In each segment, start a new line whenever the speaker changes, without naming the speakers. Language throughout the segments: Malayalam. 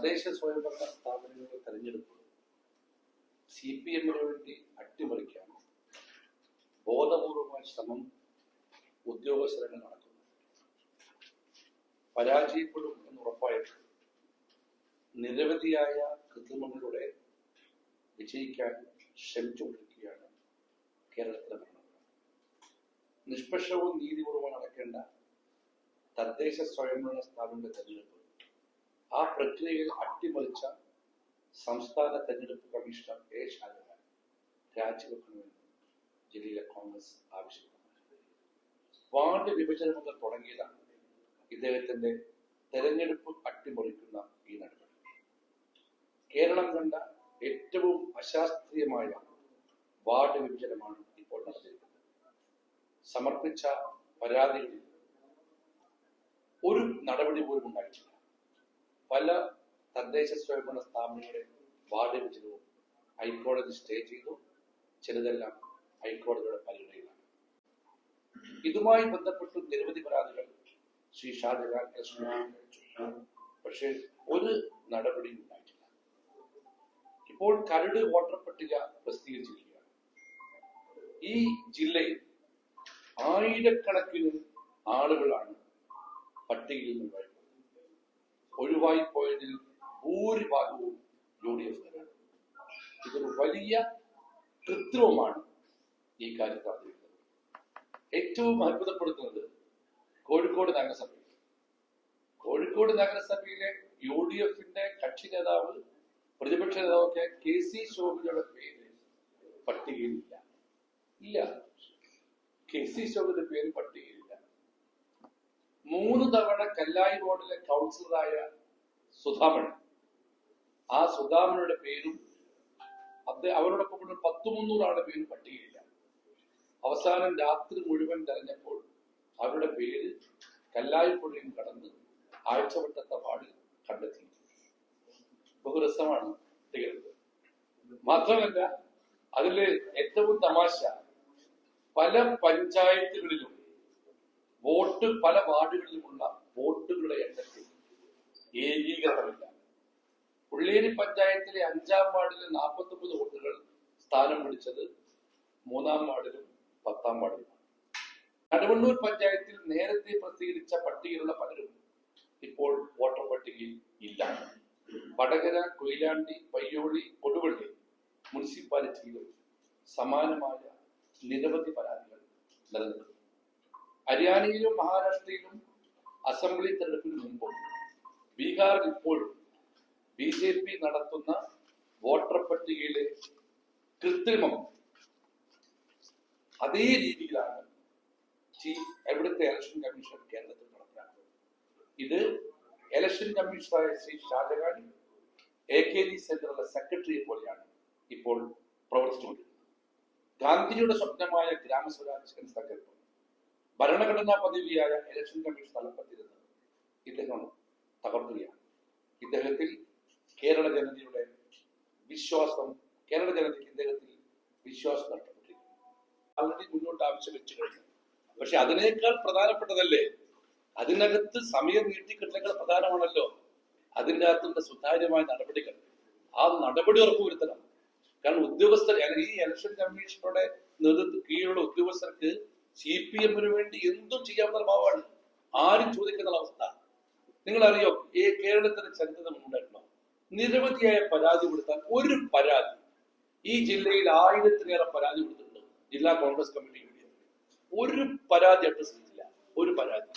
തദ്ദേശ സ്വയംഭരണ സ്ഥാപനങ്ങളുടെ തെരഞ്ഞെടുപ്പ് സി പി എമ്മിന് വേണ്ടി അട്ടിമറിക്കാൻ ബോധപൂർവമായ ശ്രമം ഉദ്യോഗസ്ഥരങ്ങൾ നടക്കുന്നു പരാജയപ്പെടും എന്ന് ഉറപ്പായിട്ട് നിരവധിയായ കൃത്രിമങ്ങളിലൂടെ വിജയിക്കാൻ ശ്രമിച്ചുകൊണ്ടിരിക്കുകയാണ് കേരളത്തിലെ ഭരണകൂടം. നിഷ്പക്ഷവും നീതിപൂർവം നടക്കേണ്ട തദ്ദേശ സ്വയംഭരണ സ്ഥാപനങ്ങളുടെ തെരഞ്ഞെടുപ്പ് ആ പ്രക്രിയയിൽ അട്ടിമറിച്ച സംസ്ഥാന തെരഞ്ഞെടുപ്പ് കമ്മീഷണർ എ ഷാജഹാൻ രാജിവെക്കണമെന്ന് ജില്ലയിലെ കോൺഗ്രസ് ആവശ്യപ്പെട്ടു. വാർഡ് വിഭജനം മുതൽ തുടങ്ങിയതാണ് ഇദ്ദേഹത്തിന്റെ തെരഞ്ഞെടുപ്പ് അട്ടിമറിക്കുന്ന ഈ നടപടി. കേരളം കണ്ട ഏറ്റവും അശാസ്ത്രീയമായ വാർഡ് വിഭജനമാണ് ഇപ്പോൾ നടത്തിയിരിക്കുന്നത് സമർപ്പിച്ച പരാതിയിൽ ഒരു നടപടി പോലും ഉണ്ടായിട്ടില്ല. പല തദ്ദേശ സ്വയംഭരണ സ്ഥാപനങ്ങളെ വാർഡ് വിഭജനവും ഹൈക്കോടതി സ്റ്റേ ചെയ്തു. ചിലതെല്ലാം ഹൈക്കോടതിയുടെ പരിഗണനയിലാണ്. ഇതുമായി ബന്ധപ്പെട്ട് നിരവധി പരാതികൾ ശ്രീ ഷാജഹാൻ പക്ഷേ ഒരു നടപടിയും ഉണ്ടായിട്ടില്ല. ഇപ്പോൾ കരട് വോട്ടർ പട്ടിക പ്രസിദ്ധീകരിച്ചിരിക്കുകയാണ്. ഈ ജില്ലയിൽ ആയിരക്കണക്കിന് ആളുകളാണ് പട്ടികയിൽ നിന്ന് ഒഴിവായി പോയതിൽ ഭൂരിഭാഗവും യു ഡി എഫുകാരാണ് ഇതൊരു വലിയ കൃത്രിമമാണ് ഈ കാര്യം നടന്നിരിക്കുന്നത്. ഏറ്റവും അത്ഭുതപ്പെടുത്തുന്നത് കോഴിക്കോട് നഗരസഭയിൽ. കോഴിക്കോട് നഗരസഭയിലെ യു ഡി എഫിന്റെ കക്ഷി നേതാവ് പ്രതിപക്ഷ നേതാവൊക്കെ കെ സി ശോഭയുടെ പേര് പട്ടികയിലില്ല. ഇല്ല. കെ സി ശോഭയുടെ പേര് പട്ടികയിലില്ല. മൂന്ന് തവണ കല്ലായി റോഡിലെ കൗൺസിലറായ സുധാമണൻ ആ സുധാമനുടെ പേരും അദ്ദേഹം അവരോടൊപ്പം കൂടെ പത്ത് മുന്നൂറാളുടെ പേരും പട്ടികയില്ല. അവസാനം രാത്രി മുഴുവൻ തെരഞ്ഞപ്പോൾ അവരുടെ പേര് കല്ലായ്പുഴയും കടന്ന് ആഴ്ചവട്ടത്തെ പാടിൽ കണ്ടെത്തി ബഹുരസമാണ് കുട്ടികൾക്ക് മാത്രമല്ല അതിൽ ഏറ്റവും തമാശ പല പഞ്ചായത്തുകളിലും വോട്ട് പല വാർഡുകളിലുമുള്ള വോട്ടുകളുടെ എണ്ണത്തിൽ ഏകീകരണമില്ല ഉള്ളേരി പഞ്ചായത്തിലെ അഞ്ചാം വാർഡിലെ നാൽപ്പത്തി ഒമ്പത് വോട്ടുകൾ സ്ഥാനം പിടിച്ചത് മൂന്നാം വാർഡിലും പത്താം വാർഡിലുമാണ്. നടുവണ്ണൂർ പഞ്ചായത്തിൽ നേരത്തെ പ്രസിദ്ധീകരിച്ച പട്ടികയിലുള്ള പലരും ഇപ്പോൾ വോട്ടർ പട്ടികയിൽ ഇല്ല. വടകര കൊയിലാണ്ടി പയ്യോളി കൊടുവള്ളി മുനിസിപ്പാലിറ്റിയിലും സമാനമായ നിരവധി പരാതികൾ നിലനിൽക്കുന്നു. ഹരിയാനയിലും മഹാരാഷ്ട്രയിലും അസംബ്ലി തെരഞ്ഞെടുപ്പിന് മുമ്പും ബീഹാറിൽ ഇപ്പോഴും ബി ജെ പി നടത്തുന്ന വോട്ടർ പട്ടികയിലെ കൃത്രിമം അതേ രീതിയിലാണ് എവിടുത്തെ ഇലക്ഷൻ കമ്മീഷൻ കേരളത്തിൽ നടപ്പിലാക്കുന്നത് ഇത് election കമ്മീഷണറായ Shri Shajahan A K G സെന്ററിലെ സെക്രട്ടറിയെ പോലെയാണ് ഇപ്പോൾ പ്രവർത്തിച്ചുകൊണ്ടിരിക്കുന്നത് ഗാന്ധിജിയുടെ സ്വപ്നമായ ഗ്രാമസ്വരാജ് സങ്കല്പം ഭരണഘടനാ പദവിയായ ഇലക്ഷൻ കമ്മീഷൻ തലപ്പത്തിരുന്ന് ഇദ്ദേഹം തകർക്കുകയാണ്. ഇദ്ദേഹത്തിൽ കേരള ജനതയുടെ വിശ്വാസം കേരള ജനതയ്ക്ക് ഇദ്ദേഹത്തിൽ വിശ്വാസം നഷ്ടപ്പെട്ടിരിക്കുന്നു. ആൾറെഡി മുന്നോട്ട് ആവശ്യം വെച്ചു കഴിഞ്ഞു. പക്ഷെ അതിനേക്കാൾ പ്രധാനപ്പെട്ടതല്ലേ? അതിനകത്ത് സമയം നീട്ടിക്കിട്ടേക്കാൾ പ്രധാനമാണല്ലോ അതിന്റെ അകത്തുള്ള സുതാര്യമായ നടപടികൾ. ആ നടപടി ഉറപ്പുവരുത്തണം. കാരണം ഉദ്യോഗസ്ഥർ ഈ ഇലക്ഷൻ കമ്മീഷനുടെ നേതൃത്വ കീഴിലുള്ള ഉദ്യോഗസ്ഥർക്ക് സി പി എമ്മിന് വേണ്ടി എന്തും ചെയ്യാവുന്ന ഭാവമാണ്. ആരും ചോദിക്കുന്ന അവസ്ഥ. നിങ്ങൾ അറിയോ ഈ കേരളത്തിന്റെ ചരിത്രം ഉണ്ടായിട്ടുണ്ടോ? നിരവധിയായ പരാതി കൊടുത്താൽ ഒരു പരാതി ഈ ജില്ലയിൽ ആയിരത്തിലേറെ പരാതി കൊടുത്തിട്ടുണ്ട് ജില്ലാ കോൺഗ്രസ് കമ്മിറ്റി യൂണിയൻ ഒരു പരാതി അഡ്രസ് ചെയ്തില്ല ഒരു പരാതി.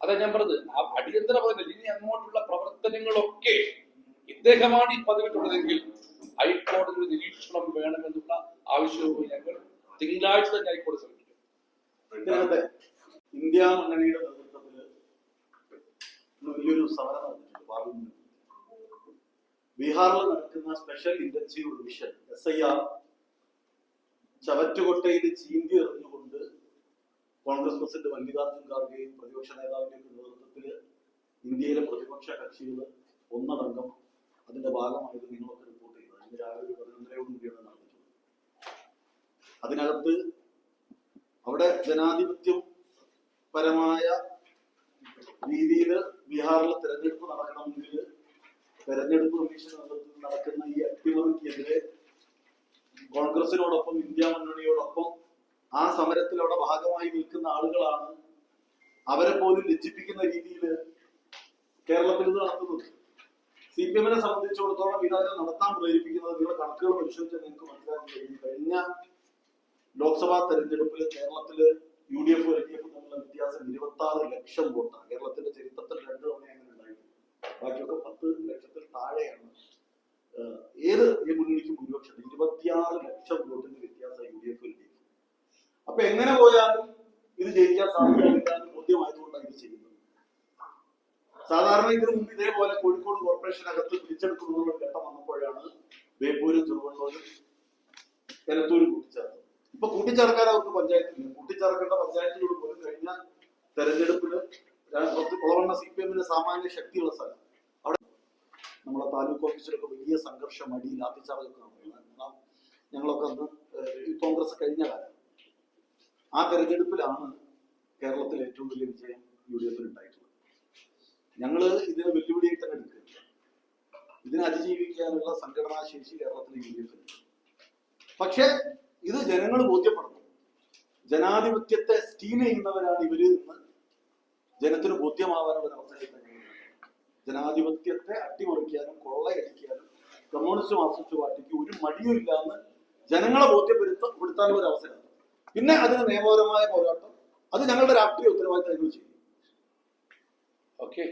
അതെ ഞാൻ പറഞ്ഞത് ആ അടിയന്തര പദവി ഇനി അങ്ങോട്ടുള്ള പ്രവർത്തനങ്ങളൊക്കെ ഇദ്ദേഹമാണ് ഈ പദവിട്ടുള്ളതെങ്കിൽ ഹൈക്കോടതി നിരീക്ഷണം വേണമെന്നുള്ള ആവശ്യവും ഞങ്ങൾ തിങ്കളാഴ്ച തന്നെ സമീപിക്കും
ഇതിനകത്ത് ഇന്ത്യ മുന്നണിയുടെ നേതൃത്വത്തിൽ വലിയൊരു സമരം ബീഹാറിൽ നടക്കുന്ന special intensive division S I R ചവറ്റുകൊട്ടയിൽ ചീന്തി എറിഞ്ഞുകൊണ്ട് കോൺഗ്രസ് പ്രസിഡന്റ് മല്ലികാർജുൻ ഖാർഗെയും പ്രതിപക്ഷ നേതാവിന്റെയും നേതൃത്വത്തിൽ ഇന്ത്യയിലെ പ്രതിപക്ഷ കക്ഷികൾ ഒന്നടങ്കം അതിന്റെ ഭാഗമായത് നിങ്ങളൊക്കെ റിപ്പോർട്ട് ചെയ്തു അതിന്റെ രാവിലെ പതിനൊന്നരയോട് കൂടിയാണ് അതിനകത്ത് അവിടെ ജനാധിപത്യം പരമായ രീതിയിൽ ബീഹാറിൽ തെരഞ്ഞെടുപ്പ് നടക്കണമെങ്കിൽ തെരഞ്ഞെടുപ്പ് കമ്മീഷൻ നടക്കുന്ന ഈ അട്ടിമറിക്കെതിരെ കോൺഗ്രസിനോടൊപ്പം ഇന്ത്യ മുന്നണിയോടൊപ്പം ആ സമരത്തിൽ സമരത്തിലവിടെ ഭാഗമായി നിൽക്കുന്ന ആളുകളാണ് അവരെ പോലും ലജ്ജിപ്പിക്കുന്ന രീതിയിൽ കേരളത്തിൽ ഇത് നടത്തുന്നത്. സി പി എമ്മിനെ സംബന്ധിച്ചിടത്തോളം ഇതവരെ നടത്താൻ പ്രേരിപ്പിക്കുന്നത് നിങ്ങളുടെ കണക്കുകൾ പരിശോധിച്ചാൽ നിങ്ങൾക്ക് മനസ്സിലാക്കാൻ കഴിയും. കഴിഞ്ഞ ലോക്സഭാ തെരഞ്ഞെടുപ്പിൽ കേരളത്തിൽ U D F L D F തമ്മിലുള്ള വ്യത്യാസം ഇരുപത്തി ആറ് ലക്ഷം വോട്ടാണ്. കേരളത്തിന്റെ ചരിത്രത്തിൽ രണ്ടു തവണ അങ്ങനെ ഉണ്ടായിട്ടുണ്ട്. ബാക്കിയൊക്കെ പത്ത് ലക്ഷത്തിൽ താഴെയാണ്. ഏത് ഈ മുന്നണിക്ക് ഭൂരിപക്ഷം ഇരുപത്തിയാറ് ലക്ഷം വോട്ടിന്റെ വ്യത്യാസം U D F L D F അപ്പൊ എങ്ങനെ പോയാലും ഇത് ജയിക്കാൻ എന്ന് ബോധ്യമായതുകൊണ്ടാണ് ഇത് ചെയ്യുന്നത്. സാധാരണ ഇതിനു മുമ്പ് ഇതേപോലെ കോഴിക്കോട് കോർപ്പറേഷനകത്ത് പിടിച്ചെടുക്കുന്ന ഘട്ടം വന്നപ്പോഴാണ് ബേപ്പൂരും ചെറുവണ്ണൂരും എലത്തൂരും കൂട്ടിച്ചേർത്തത്. ഇപ്പൊ കൂട്ടിച്ചേർക്കാൻ അവർക്ക് പഞ്ചായത്തില്ല കൂട്ടിച്ചേർക്കേണ്ട പഞ്ചായത്തുകൾ പോലും കഴിഞ്ഞ തെരഞ്ഞെടുപ്പിൽ കൊളവണ്ണ സി പി എമ്മിന് സാമാന്യ ശക്തിയുള്ള സ്ഥലം. അവിടെ നമ്മളെ താലൂക്ക് ഓഫീസിലൊക്കെ വലിയ സംഘർഷം അടി ലാത്തിച്ചാർജൊക്കെ ഞങ്ങളൊക്കെ അന്ന് കോൺഗ്രസ് കഴിഞ്ഞ കാലം ആ തെരഞ്ഞെടുപ്പിലാണ് കേരളത്തിൽ ഏറ്റവും വലിയ വിജയം യു ഡി എഫിൽ ഉണ്ടായിട്ടുള്ളത്. ഞങ്ങൾ ഇതിനെ വെല്ലുവിളിയായിട്ട് തന്നെ എടുക്കുക ഇതിനെ അതിജീവിക്കാനുള്ള സംഘടനാ ശേഷി കേരളത്തിൽ യു ഡി എഫിന്. പക്ഷേ ഇത് ജനങ്ങൾ ബോധ്യപ്പെടുന്നു ജനാധിപത്യത്തെ സ്റ്റീം ചെയ്യുന്നവരാണ് ഇവർ എന്ന് ജനത്തിന് ബോധ്യമാവാനുള്ള അവസരം ജനാധിപത്യത്തെ അട്ടിമറിക്കാനും കൊള്ളയടിക്കാനും കമ്മ്യൂണിസ്റ്റ് മാർക്സിസ്റ്റ് പാർട്ടിക്ക് ഒരു മടിയുമില്ലാന്ന് ജനങ്ങളെ ബോധ്യപ്പെടുത്താനുള്ള ഒരു അവസരം. പിന്നെ അതിന് നിയമപരമായ പോരാട്ടം. അത് ഞങ്ങളുടെ രാഷ്ട്രീയ ഉത്തരവാദിത്തം ചെയ്യും
ഓക്കെ